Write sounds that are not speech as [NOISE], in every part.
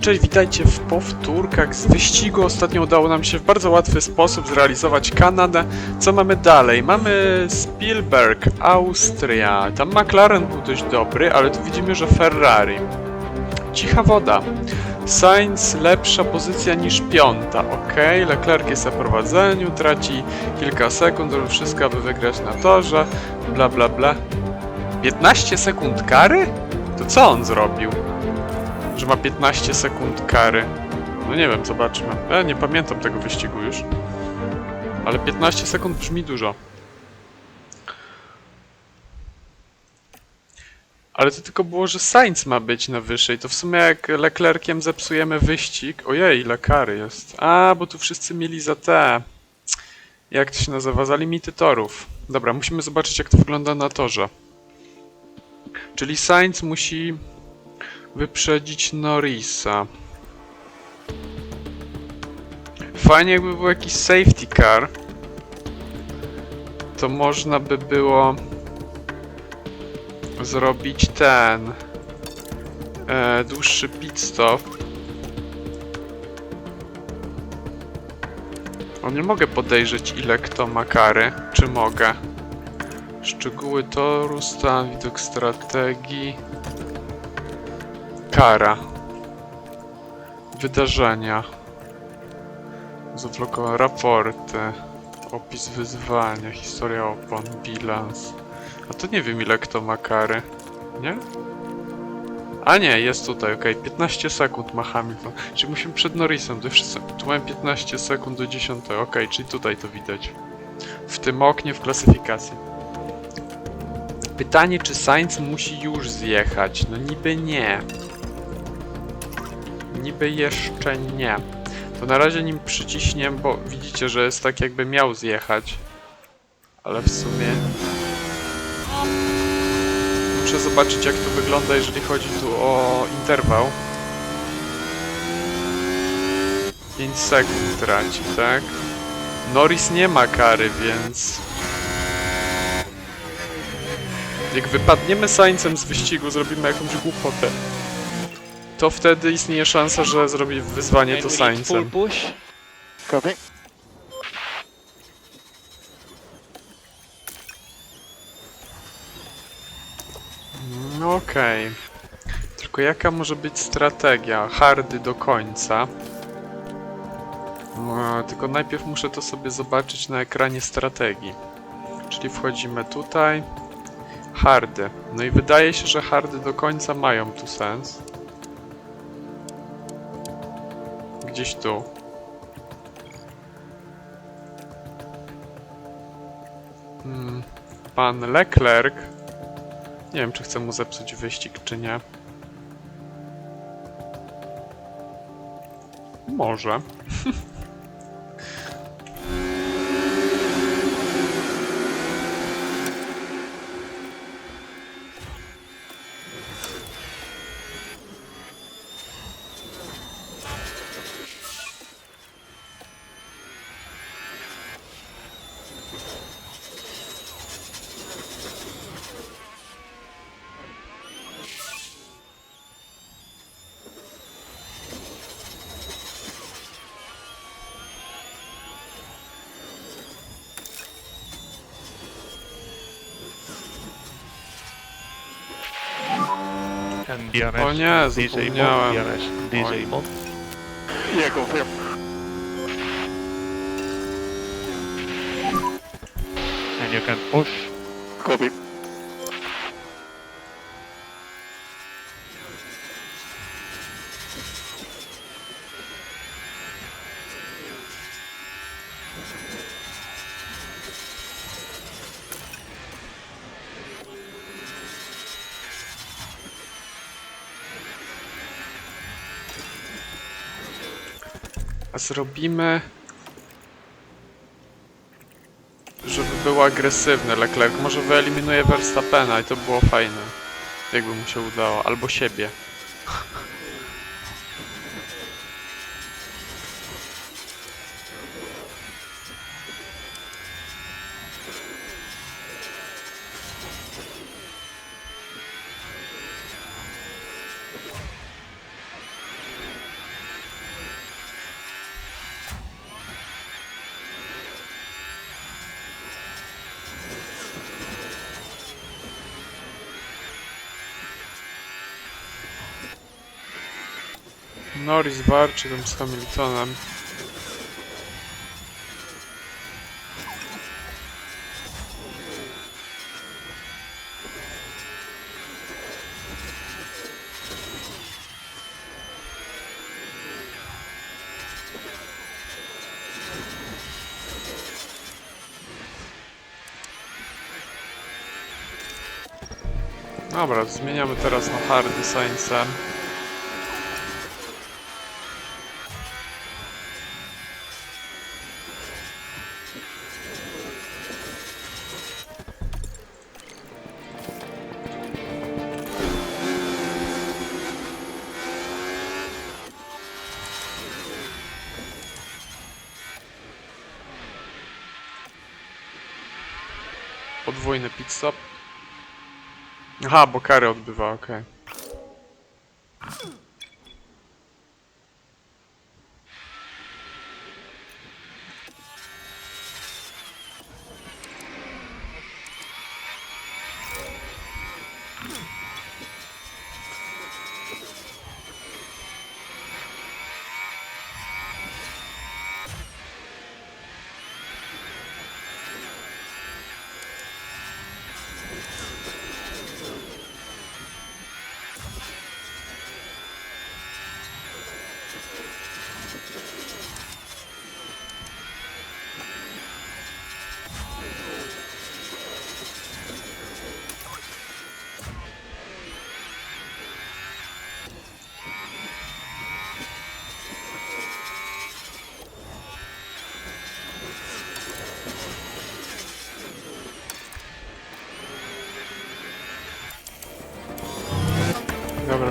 Cześć, witajcie w powtórkach z wyścigu. Ostatnio udało nam się w bardzo łatwy sposób zrealizować Kanadę. Co mamy dalej? Mamy Spielberg, Austria. Tam McLaren był dość dobry, ale tu widzimy, że Ferrari. Cicha woda. Sainz lepsza pozycja niż piąta. Ok, Leclerc jest na prowadzeniu, traci kilka sekund, robi wszystko, aby wygrać na torze. Bla bla bla. 15 sekund kary? To co on zrobił? Że ma 15 sekund kary. No nie wiem, zobaczmy. Ja nie pamiętam tego wyścigu już. Ale 15 sekund brzmi dużo. Ale to tylko było, że Sainz ma być na wyższej. To w sumie jak Leclerciem zepsujemy wyścig... Ojej, ile kary jest. A, bo tu wszyscy mieli za te... Jak to się nazywa? Za limity torów. Dobra, musimy zobaczyć jak to wygląda na torze. Czyli Sainz musi wyprzedzić Norrisa. Fajnie jakby był jakiś safety car. To można by było zrobić ten e, dłuższy pit stop. O, nie mogę podejrzeć ile kto ma kary. Czy mogę? Szczegóły toru, stan, widok strategii. Kara. Wydarzenia. Zablokowane raporty. Opis wyzwania, historia opon, bilans. A to nie wiem ile kto ma kary. Nie? A nie, jest tutaj, okej. 15 sekund ma Hamilton. Czyli musimy przed Norrisem, to wszyscy. Tu mamy 15 sekund do 10. Okej, czyli tutaj to widać. W tym oknie w klasyfikacji. Pytanie, czy Sainz musi już zjechać? No niby nie. Niby jeszcze nie. To na razie nim przyciśniem, bo widzicie, że jest tak jakby miał zjechać. Ale w sumie... Muszę zobaczyć jak to wygląda, jeżeli chodzi tu o interwał. 5 sekund traci, tak? Norris nie ma kary, więc... Jak wypadniemy Saincem z wyścigu, zrobimy jakąś głupotę. To wtedy istnieje szansa, że zrobi wyzwanie to Saincem. push. Copy. No okej. Tylko jaka może być strategia? Hardy do końca. No, tylko najpierw muszę to sobie zobaczyć na ekranie strategii. Czyli wchodzimy tutaj. Hardy. No i wydaje się, że hardy do końca mają tu sens. Gdzieś tu. Hmm. Pan Leclerc nie wiem, czy chcę mu zepsuć wyścig, czy nie. Może. [LAUGHS] DRS. O nie, Disable, zapomniałem. DRS. Disable. Yeah, confirm. And you can push. Copy. A zrobimy... Żeby był agresywny Leclerc. Może wyeliminuje Verstappena i to było fajne. Jakby mu się udało. Albo siebie. Norris walczy tam z Hamiltonem. Dobra, zmieniamy teraz na hardy Sainzem. Podwójny pit stop. Aha, bo kary odbywa, okej. Dobra,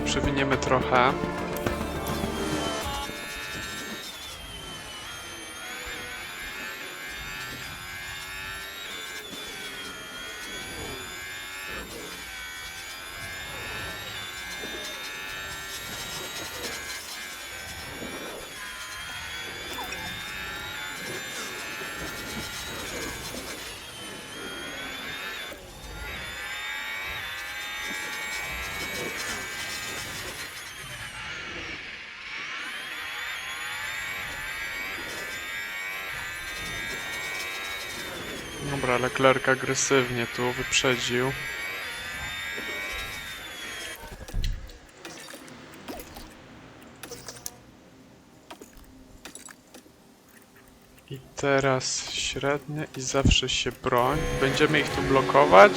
przewiniemy trochę. Dobra, Leclerc agresywnie tu wyprzedził. I teraz średnie i zawsze się broń. Będziemy ich tu blokować.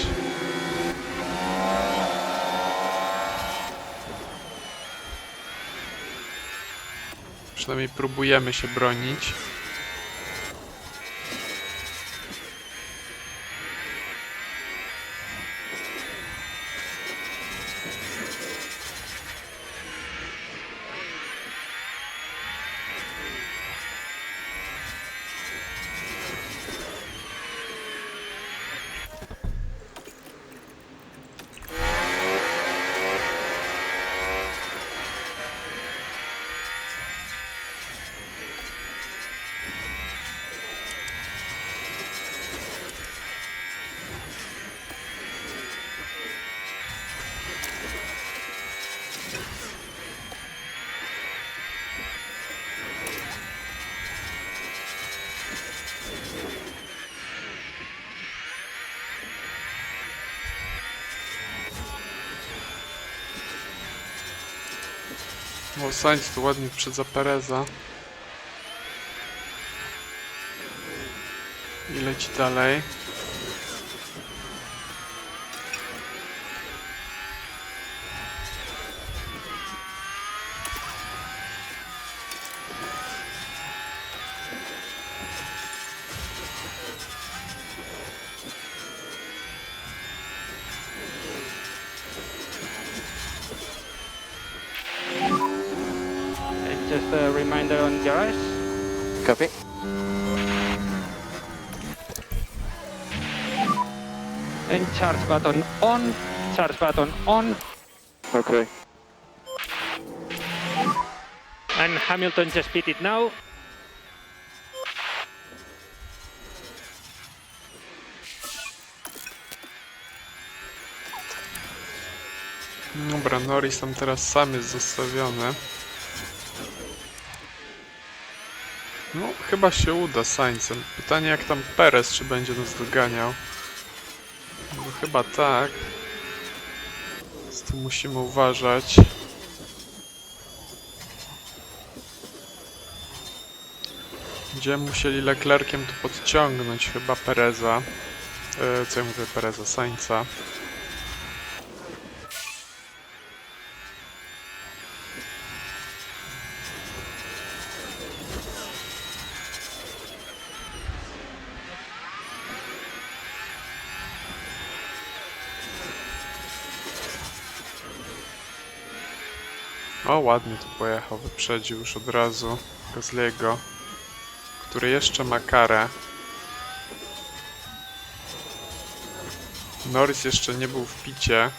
Przynajmniej próbujemy się bronić. O, Sainz tu ładnie wyprzedza Pereza. I leci dalej. Reminder on garage. Copy. And charge button on. Charge button on. Okay. And Hamilton just beat it now. Dobra, Norris tam teraz sam jest zostawiony. No, chyba się uda Sainzem. Pytanie jak tam Perez, czy będzie nas doganiał. No chyba tak. Z tym musimy uważać. Będziemy musieli Leclerciem tu podciągnąć chyba Pereza. E, co ja mówię, Pereza, Sainza. Ładnie tu pojechał, wyprzedził już od razu Gazliego, który jeszcze ma karę. Norris jeszcze nie był w picie.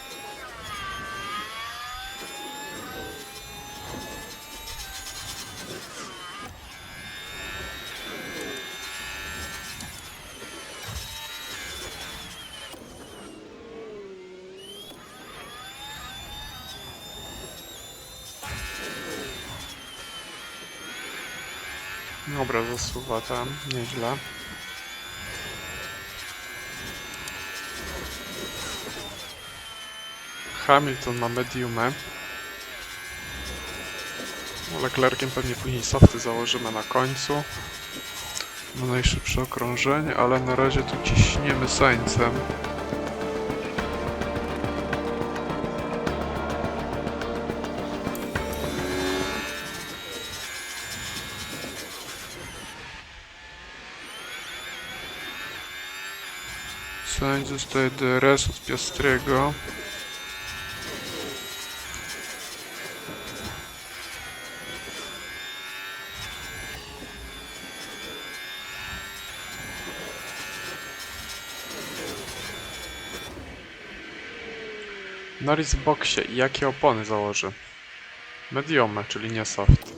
Tam, nieźle. Hamilton ma mediumę. No, Leclerciem pewnie później softy założymy na końcu. Na najszybsze okrążenie, ale na razie tu ciśniemy Sainzem. Sainz dostaje DRS od Piastrego. Norris w boksie jakie opony założy? Mediome, czyli nie soft.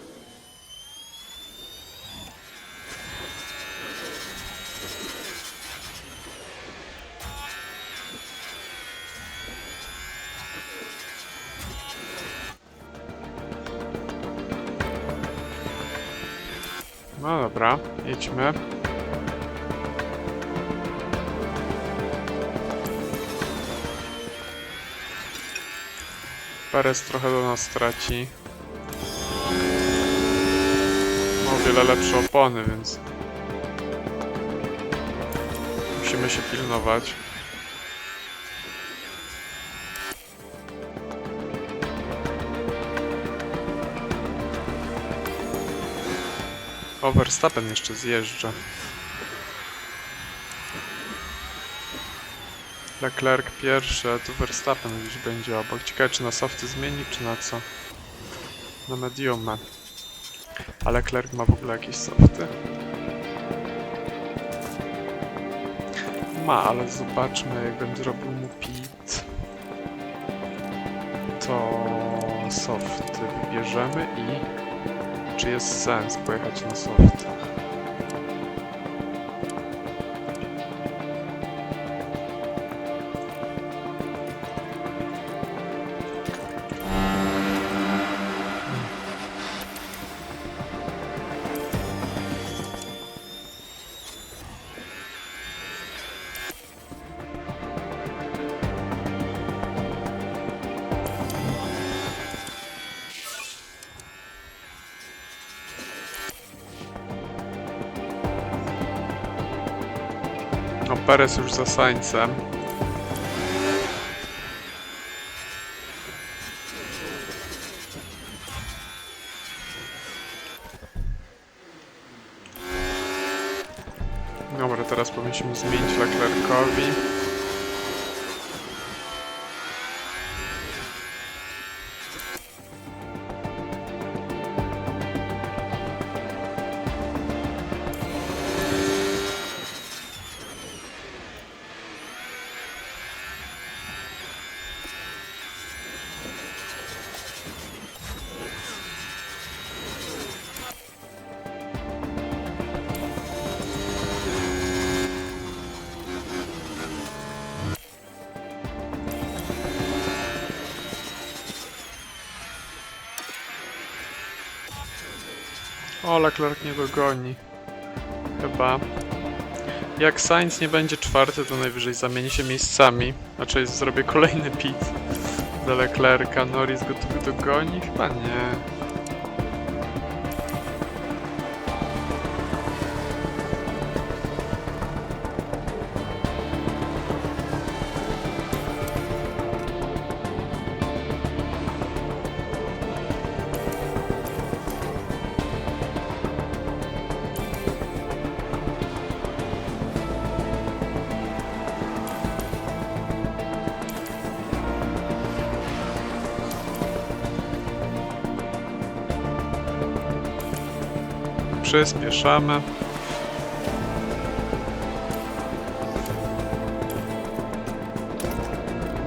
No dobra, jedźmy. Perez trochę do nas traci. Ma o wiele lepsze opony, więc musimy się pilnować. O, Verstappen jeszcze zjeżdża. Leclerc pierwszy, a tu Verstappen gdzieś będzie obok. Ciekawe czy na softy zmieni, czy na co? Na mediumę. A Leclerc ma w ogóle jakieś softy? Ma, ale zobaczmy jak będę robił mu pit. To softy wybierzemy i czy jest sens pojechać na softach? No Perez już za Sainzem. Dobra, teraz powinniśmy zmienić Leclercowi. O, Leclerc nie dogoni. chyba. Jak Sainz nie będzie czwarty, to najwyżej zamieni się miejscami. Znaczy zrobię kolejny pit do Leclerca. Norris go dogoni? Chyba nie. Przyspieszamy.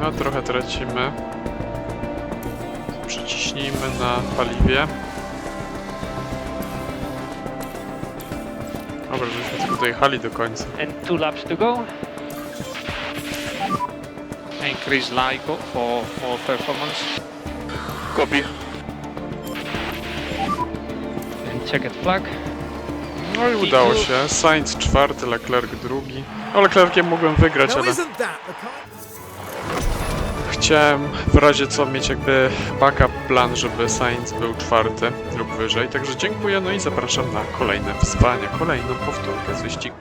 No, trochę tracimy. Przyciśnijmy na paliwie. Dobra, żeśmy tylko dojechali do końca. And two laps to go. Increase LIGO for, for performance. Copy. And checkered flag. No i udało się. Sainz czwarty, Leclerc drugi. O, Leclerciem mogłem wygrać, ale chciałem w razie co mieć jakby backup plan, żeby Sainz był czwarty lub wyżej. Także dziękuję, no i zapraszam na kolejne wyzwania, kolejną powtórkę z wyścigu.